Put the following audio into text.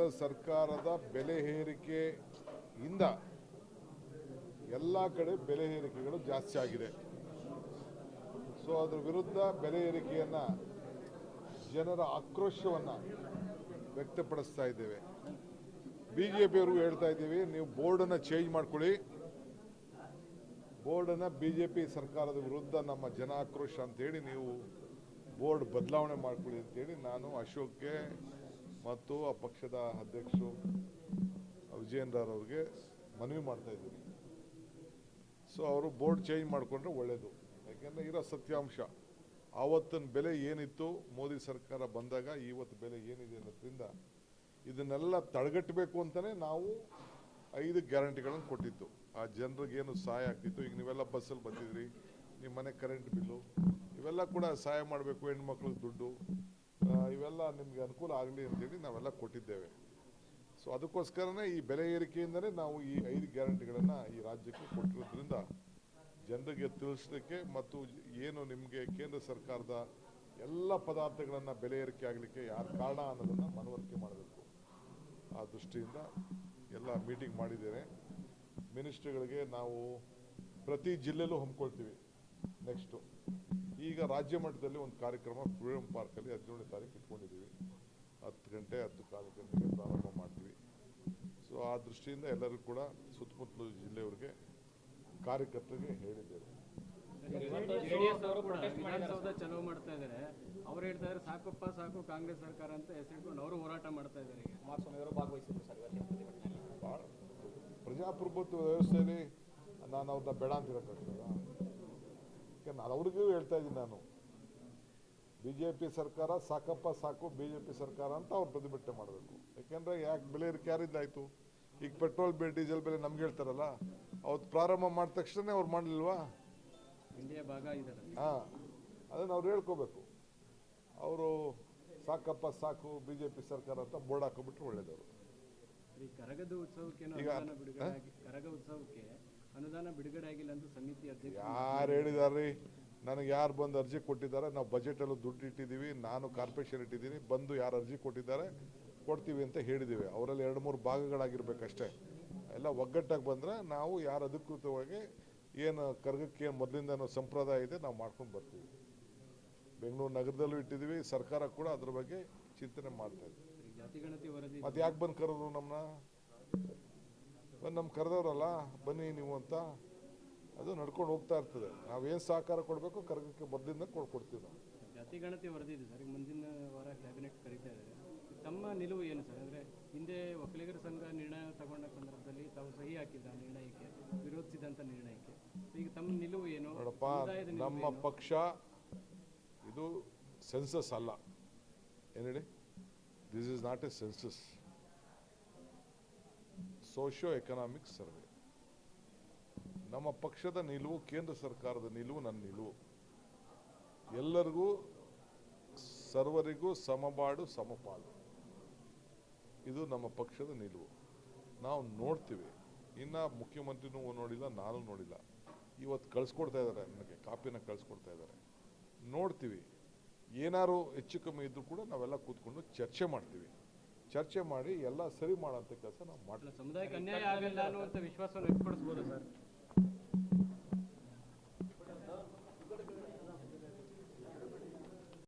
ಕೇಂದ್ರ ಸರ್ಕಾರದ ಬೆಲೆ ಏರಿಕೆಯಿಂದ ಎಲ್ಲ ಕಡೆ ಬೆಲೆ ಏರಿಕೆಗಳು ಜಾಸ್ತಿ ಆಗಿದೆ. ಸೊ ಅದರ ವಿರುದ್ಧ ಬೆಲೆ ಏರಿಕೆಯನ್ನು ಜನರ ಆಕ್ರೋಶವನ್ನು ವ್ಯಕ್ತಪಡಿಸ್ತಾ ಇದ್ದೇವೆ. ಬಿ ಜೆ ಪಿಯವ್ರಿಗೂ ಹೇಳ್ತಾ ಇದ್ದೀವಿ, ನೀವು ಬೋರ್ಡನ್ನು ಚೇಂಜ್ ಮಾಡ್ಕೊಳ್ಳಿ. ಬೋರ್ಡನ್ನು ಬಿ ಜೆ ಪಿ ಸರ್ಕಾರದ ವಿರುದ್ಧ ನಮ್ಮ ಜನ ಆಕ್ರೋಶ ಅಂತೇಳಿ ನೀವು ಬೋರ್ಡ್ ಬದಲಾವಣೆ ಮಾಡ್ಕೊಳ್ಳಿ ಅಂತೇಳಿ ನಾನು ಅಶೋಕ್ಗೆ ಮತ್ತು ಆ ಪಕ್ಷದ ಅಧ್ಯಕ್ಷರು ವಿಜಯೇಂದ್ರವ್ರಿಗೆ ಮನವಿ ಮಾಡ್ತಾ ಇದ್ದೀನಿ ಸೊ ಅವರು ಬೋರ್ಡ್ ಚೇಂಜ್ ಮಾಡಿಕೊಂಡ್ರೆ ಒಳ್ಳೆಯದು ಯಾಕೆಂದರೆ ಇರೋ ಸತ್ಯಾಂಶ. ಆವತ್ತಿನ ಬೆಲೆ ಏನಿತ್ತು, ಮೋದಿ ಸರ್ಕಾರ ಬಂದಾಗ ಇವತ್ತು ಬೆಲೆ ಏನಿದೆ ಅನ್ನೋದ್ರಿಂದ ಇದನ್ನೆಲ್ಲ ತಡೆಗಟ್ಟಬೇಕು ಅಂತಲೇ ನಾವು ಐದು ಗ್ಯಾರಂಟಿಗಳನ್ನು ಕೊಟ್ಟಿತ್ತು ಆ ಜನರಿಗೆ ಏನು ಸಹಾಯ ಆಗ್ತಿತ್ತು? ಈಗ ನೀವೆಲ್ಲ ಬಸ್ಸಲ್ಲಿ ಬಂದಿದ್ರಿ ನಿಮ್ಮ ಮನೆ ಕರೆಂಟ್ ಬಿಲ್ಲು, ಇವೆಲ್ಲ ಕೂಡ ಸಹಾಯ ಮಾಡಬೇಕು ಹೆಣ್ಮಕ್ಳಿಗೆ ದುಡ್ಡು. ಇವೆಲ್ಲ ನಿಮಗೆ ಅನುಕೂಲ ಆಗಲಿ ಅಂತೇಳಿ ನಾವೆಲ್ಲ ಕೊಟ್ಟಿದ್ದೇವೆ. ಸೊ ಅದಕ್ಕೋಸ್ಕರನೇ ಈ ಬೆಲೆ ಏರಿಕೆಯಿಂದಲೇ ನಾವು ಈ ಐದು ಗ್ಯಾರಂಟಿಗಳನ್ನು ಈ ರಾಜ್ಯಕ್ಕೆ ಕೊಟ್ಟಿರೋದ್ರಿಂದ ಜನರಿಗೆ ತಿಳಿಸಲಿಕ್ಕೆ ಮತ್ತು ಏನು ನಿಮಗೆ ಕೇಂದ್ರ ಸರ್ಕಾರದ ಎಲ್ಲ ಪದಾರ್ಥಗಳನ್ನು ಬೆಲೆ ಏರಿಕೆ ಆಗಲಿಕ್ಕೆ ಯಾರು ಕಾರಣ ಅನ್ನೋದನ್ನು ಮನವರಿಕೆ ಮಾಡಬೇಕು. ಆ ದೃಷ್ಟಿಯಿಂದ ಎಲ್ಲ ಮೀಟಿಂಗ್ ಮಾಡಿದ್ದೇನೆ. ಮಿನಿಸ್ಟ್ರಿಗಳಿಗೆ ನಾವು ಪ್ರತಿ ಜಿಲ್ಲೆಯಲ್ಲೂ ಹಮ್ಮಿಕೊಳ್ತೀವಿ. ನೆಕ್ಸ್ಟು ಈಗ ರಾಜ್ಯ ಮಟ್ಟದಲ್ಲಿ ಒಂದು ಕಾರ್ಯಕ್ರಮ ಫ್ರೀಡಮ್ ಪಾರ್ಕಲ್ಲಿ ಹದಿನೇಳನೇ ತಾರೀಕು ಇಟ್ಕೊಂಡಿದ್ದೀವಿ. ಹತ್ತು ಗಂಟೆ ಹತ್ತು ಕಾಲು ಗಂಟೆಗೆ ಪ್ರಾರಂಭ ಮಾಡ್ತೀವಿ. ಸೊ ಆ ದೃಷ್ಟಿಯಿಂದ ಎಲ್ಲರೂ ಕೂಡ ಸುತ್ತಮುತ್ತಲು ಜಿಲ್ಲೆಯವರಿಗೆ ಕಾರ್ಯಕರ್ತರಿಗೆ ಹೇಳಿದ್ದೇವೆ. ಜೆಡಿಎಸ್ ಅವರು ಕೂಡ ವಿಧಾನಸೌಧ ಚಲೋ ಮಾಡ್ತಾ ಇದ್ದಾರೆ. ಅವ್ರು ಹೇಳ್ತಾ ಇದ್ದಾರೆ ಸಾಕಪ್ಪ ಸಾಕು ಕಾಂಗ್ರೆಸ್ ಸರ್ಕಾರ ಅಂತ ಹೆಸರಿಟ್ಕೊಂಡು ಅವರು ಹೋರಾಟ ಮಾಡ್ತಾ ಇದ್ದಾರೆ ಕುಮಾರಸ್ವಾಮಿ ಅವರು ಭಾಗವಹಿಸಿದ್ರು ಸರ್ ಪ್ರಜಾಪ್ರಭುತ್ವ ವ್ಯವಸ್ಥೆಯಲ್ಲಿ ನಾನು ಅವ್ರನ್ನ ಬೇಡ ಅಂತಿರೋಕ್ಕಾಗ್ತದ ಯಾಕೆ ನಾನು ಅವ್ರಿಗೂ ಹೇಳ್ತಾ ಇದ್ದೀನಿ ನಾನು. ಬಿ ಜೆ ಪಿ ಸರ್ಕಾರ ಸಾಕಪ್ಪ ಸಾಕು ಬಿ ಜೆ ಪಿ ಸರ್ಕಾರ ಅಂತ ಅವ್ರು ಪ್ರತಿಭಟನೆ ಮಾಡಬೇಕು. ಯಾಕೆಂದ್ರೆ ಯಾಕೆ ಬೆಲೆ ಏರಿಕೆ ಯಾರಿಂದ ಆಯಿತು ಈಗ ಪೆಟ್ರೋಲ್ ಬೆಲೆ ಡೀಸೆಲ್ ಬೆಲೆ ನಮ್ಗೆ ಹೇಳ್ತಾರಲ್ಲ ಅವ್ರು ಪ್ರಾರಂಭ ಮಾಡಿದ ತಕ್ಷಣ ಅವ್ರು ಮಾಡಲಿಲ್ವಾ? ಹಾಂ ಅದನ್ನು ಅವ್ರು ಹೇಳ್ಕೋಬೇಕು. ಅವರು ಸಾಕಪ್ಪ ಸಾಕು ಬಿ ಜೆ ಪಿ ಸರ್ಕಾರ ಅಂತ ಬೋರ್ಡ್ ಹಾಕೋಬಿಟ್ರೆ ಒಳ್ಳೇದವರು. ಈ ಕರಗದ ಉತ್ಸವಕ್ಕೆ ಈಗ- ಅನುದಾನ ಬಿಡುಗಡೆ ಆಗಿಲ್ಲ ಅಂತ ಸಮಿತಿ ಅಧ್ಯಕ್ಷ ಯಾರು ಹೇಳಿದಾರ್ರಿ? ನನಗೆ ಯಾರು ಬಂದು ಅರ್ಜಿ ಕೊಟ್ಟಿದ್ದಾರೆ? ನಾವು ಬಜೆಟಲ್ಲೂ ದುಡ್ಡು ಇಟ್ಟಿದ್ದೀವಿ ನಾನು ಕಾರ್ಪೊರೇಷನ್ ಇಟ್ಟಿದ್ದೀನಿ ಬಂದು ಯಾರು ಅರ್ಜಿ ಕೊಟ್ಟಿದ್ದಾರೆ ಕೊಡ್ತೀವಿ ಅಂತ ಹೇಳಿದ್ದೀವಿ ಅವರಲ್ಲಿ ಎರಡು ಮೂರು ಭಾಗಗಳಾಗಿರ್ಬೇಕಷ್ಟೇ. ಎಲ್ಲ ಒಗ್ಗಟ್ಟಾಗಿ ಬಂದರೆ ನಾವು ಯಾರು ಅಧಿಕೃತವಾಗಿ ಏನು ಕರ್ಗಕ್ಕೆ ಏನು ಮೊದಲಿಂದ ಸಂಪ್ರದಾಯ ಇದೆ ನಾವು ಮಾಡ್ಕೊಂಡು ಬರ್ತೀವಿ. ಬೆಂಗಳೂರು ನಗರದಲ್ಲೂ ಇಟ್ಟಿದ್ದೀವಿ ಸರ್ಕಾರ ಕೂಡ ಅದ್ರ ಬಗ್ಗೆ ಚಿಂತನೆ ಮಾಡ್ತಾ ಇದೆ. ಮತ್ತೆ ಯಾಕೆ ಬಂದು ಕರೆದ್ರು ನಮ್ಮನ್ನ ಬಂದು ಕರೆದವರಲ್ಲ ಕರೆದವ್ರಲ್ಲ ಬನ್ನಿ ನೀವು ಅಂತ ಅದು ನಡ್ಕೊಂಡು ಹೋಗ್ತಾ ಇರ್ತದೆ. ನಾವೇನು ಸಹಕಾರ ಕೊಡಬೇಕು ಕರ್ಗಕ್ಕೆ ಮೊದಲಿಂದ ಕೊಡ್ಕೊಡ್ತೀವಿ ನಾವು. ಜಾತಿ ಗಣತಿ ವರದಿ ಇದೆ ಸರ್ ಮುಂದಿನ ವಾರ ಕ್ಯಾಬಿನೆಟ್ ಕರೀತಾ ಇದೆ ತಮ್ಮ ನಿಲುವು ಏನು ಸರ್? ಅಂದರೆ ಹಿಂದೆ ಒಕ್ಕಲಿಗರ ಸಂಘ ನಿರ್ಣಯ ತಗೊಂಡ ಸಂದರ್ಭದಲ್ಲಿ ತಾವು ಸಹಿ ಹಾಕಿದ್ದ ನಿರ್ಣಯಕ್ಕೆ ವಿರೋಧಿಸಿದಂಥ ನಿರ್ಣಯಕ್ಕೆ. ಈಗ ತಮ್ಮ ನಿಲುವು ಏನು? ನೋಡಪ್ಪ ನಮ್ಮ ಪಕ್ಷ ಇದು ಸೆನ್ಸಸ್ ಅಲ್ಲ. ಏನು ಹೇಳಿ? This is not a census socio economic survey ನಮ್ಮ ಪಕ್ಷದ ನಿಲುವು, ಕೇಂದ್ರ ಸರ್ಕಾರದ ನಿಲುವು, ನನ್ನ ನಿಲುವು. ಎಲ್ಲರಿಗೂ, ಸರ್ವರಿಗೂ ಸಮಬಾಡು ಸಮಪಾಲು. ಇದು ನಮ್ಮ ಪಕ್ಷದ ನಿಲುವು. ನಾವು ನೋಡ್ತೀವಿ. ಇನ್ನು ಮುಖ್ಯಮಂತ್ರಿನೂ ನೋಡಿಲ್ಲ, ನಾನು ನೋಡಿಲ್ಲ. ಇವತ್ತು ಕಳಿಸ್ಕೊಡ್ತಾ ಇದ್ದಾರೆ ನನಗೆ ಕಾಪಿನ ಕಳಿಸ್ಕೊಡ್ತಾ ಇದ್ದಾರೆ. ನೋಡ್ತೀವಿ. ಏನಾರು ಹೆಚ್ಚು ಕಮ್ಮಿ ಇದ್ರೂ ಕೂಡ ನಾವೆಲ್ಲ ಕೂತ್ಕೊಂಡು ಚರ್ಚೆ ಮಾಡ್ತೀವಿ. ಚರ್ಚೆ ಮಾಡಿ ಎಲ್ಲ ಸರಿ ಮಾಡೋಂಥ ಕೆಲಸ ನಾವು ಮಾಡ್ತೀವಿ. ಸಮುದಾಯಕ್ಕೆ ಅನ್ಯಾಯ ಆಗಲ್ಲ ಅನ್ನುವಂಥ ವಿಶ್ವಾಸವನ್ನು ವ್ಯಕ್ತಪಡಿಸ್ಬೋದು ಸರ್?